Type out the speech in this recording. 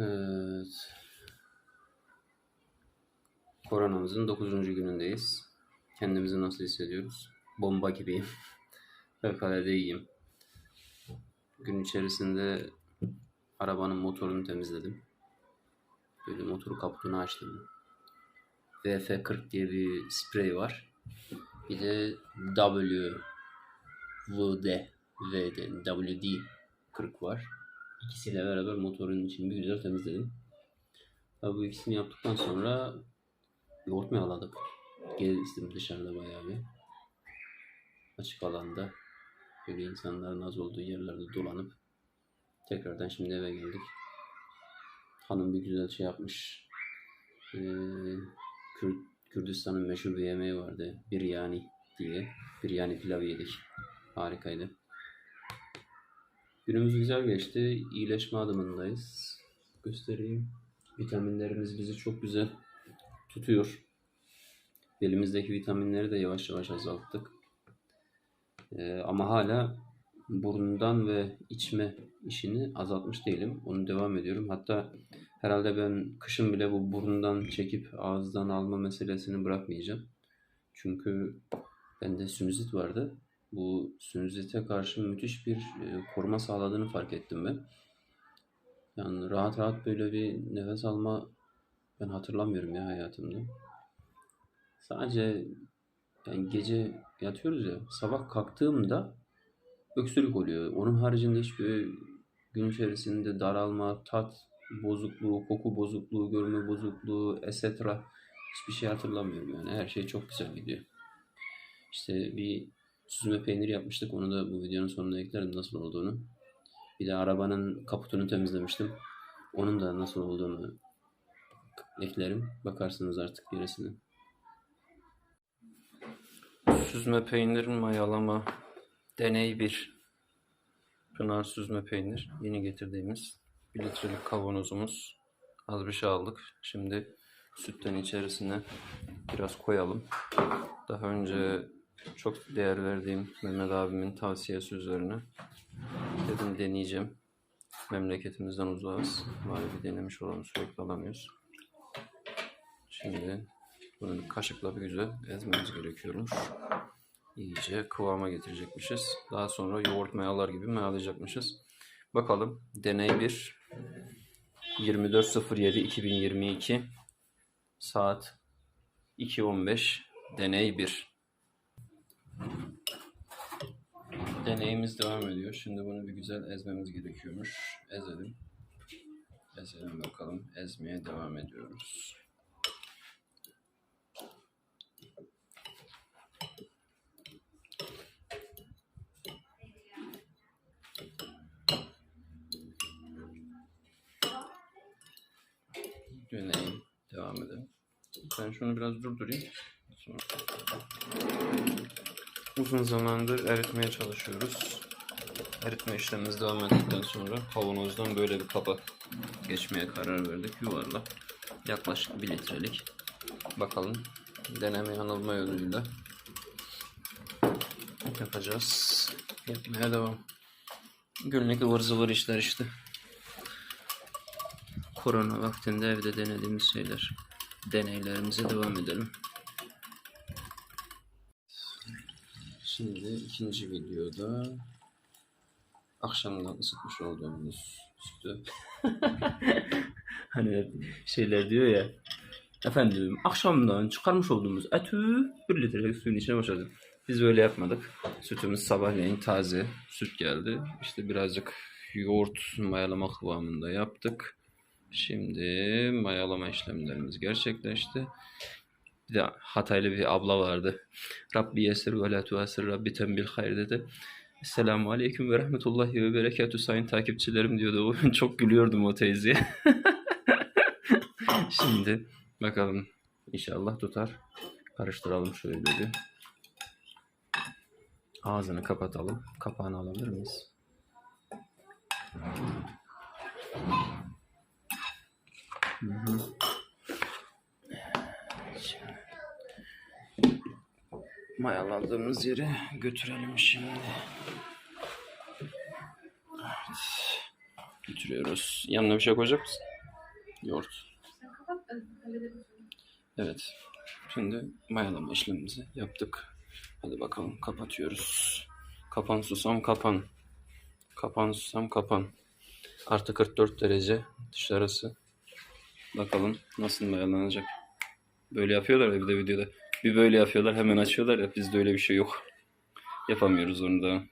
Evet. Koronamızın 9. günündeyiz. Kendimizi nasıl hissediyoruz? Bomba gibiyim. Fevkalade iyiyim. Gün içerisinde arabanın motorunu temizledim. Böyle motoru kaputunu açtım. VF40 diye bir sprey var. Bir de W VD VD WD 40 var. İkisiyle beraber motorun içini bir güzel temizledim. Tabii bu ikisini yaptıktan sonra yoğurt mayaladık. Gezdim dışarıda bayağı bir. Açık alanda. Böyle insanların az olduğu yerlerde dolanıp tekrardan şimdi eve geldik. Hanım bir güzel şey yapmış. Ee, Kür- Kürdistan'ın meşhur bir yemeği vardı. Biryani diye. Biryani pilavı yedik. Harikaydı. Günümüz güzel geçti. İyileşme adımındayız. Göstereyim. Vitaminlerimiz bizi çok güzel tutuyor. Elimizdeki vitaminleri de yavaş yavaş azalttık. Ee, ama hala burundan ve içme işini azaltmış değilim. Onu devam ediyorum. Hatta herhalde ben kışın bile bu burundan çekip ağızdan alma meselesini bırakmayacağım. Çünkü bende sinüzit vardı. Bu sinüzite karşı müthiş bir e, koruma sağladığını fark ettim ben. Yani rahat rahat böyle bir nefes alma ben hatırlamıyorum ya hayatımda. Sadece yani gece yatıyoruz ya sabah kalktığımda öksürük oluyor. Onun haricinde hiçbir gün içerisinde daralma, tat bozukluğu, koku bozukluğu, görme bozukluğu, etc. Hiçbir şey hatırlamıyorum yani. Her şey çok güzel gidiyor. İşte bir süzme peynir yapmıştık. Onu da bu videonun sonuna eklerim nasıl olduğunu. Bir de arabanın kaputunu temizlemiştim. Onun da nasıl olduğunu eklerim. Bakarsınız artık gerisine. Süzme peynir mayalama deney 1. Pınar süzme peynir. Yeni getirdiğimiz 1 litrelik kavanozumuz. Az bir şey aldık. Şimdi sütten içerisine biraz koyalım. Daha önce çok değer verdiğim Mehmet abimin tavsiyesi üzerine dedim deneyeceğim. Memleketimizden uzağız. Bari bir denemiş olalım sürekli alamıyoruz. Şimdi bunu kaşıkla bir güzel ezmemiz gerekiyormuş. İyice kıvama getirecekmişiz. Daha sonra yoğurt mayalar gibi mayalayacakmışız. Bakalım deney 1 24.07.2022 saat 2.15 deney 1 Deneyimiz devam ediyor. Şimdi bunu bir güzel ezmemiz gerekiyormuş. Ezelim. Ezelim bakalım. Ezmeye devam ediyoruz. Deneyim. Devam edelim. Ben şunu biraz durdurayım. Sonra uzun zamandır eritmeye çalışıyoruz. Eritme işlemimiz devam ettikten sonra kavanozdan böyle bir kapak geçmeye karar verdik. Yuvarlak. Yaklaşık 1 litrelik. Bakalım deneme yanılma yoluyla yapacağız. Yapmaya devam. Günlük ıvır zıvır işler işte. Korona vaktinde evde denediğimiz şeyler. Deneylerimize devam edelim. Şimdi ikinci videoda akşamdan ısıtmış olduğumuz sütü. hani şeyler diyor ya. Efendim akşamdan çıkarmış olduğumuz etü bir litrelik suyun içine boşalttık. Biz böyle yapmadık. Sütümüz sabahleyin taze süt geldi. İşte birazcık yoğurt mayalama kıvamında yaptık. Şimdi mayalama işlemlerimiz gerçekleşti. Bir de Hataylı bir abla vardı. Rabbi yesir ve la tuasir Rabbi tembil hayır dedi. Esselamu aleyküm ve rahmetullahi ve berekatü sayın takipçilerim diyordu. Çok gülüyordum o teyzeye. Şimdi bakalım inşallah tutar. Karıştıralım şöyle bir. Ağzını kapatalım. Kapağını alabilir miyiz? Hı hı. Mayaladığımız yere götürelim şimdi. Evet. Götürüyoruz. Yanına bir şey koyacak mısın? Yoğurt. Evet. Şimdi mayalama işlemimizi yaptık. Hadi bakalım kapatıyoruz. Kapan susam kapan. Kapan susam kapan. Artı 44 derece dışarısı. Bakalım nasıl mayalanacak. Böyle yapıyorlar evde videoda. Bir böyle yapıyorlar hemen açıyorlar ya bizde öyle bir şey yok. Yapamıyoruz onu da.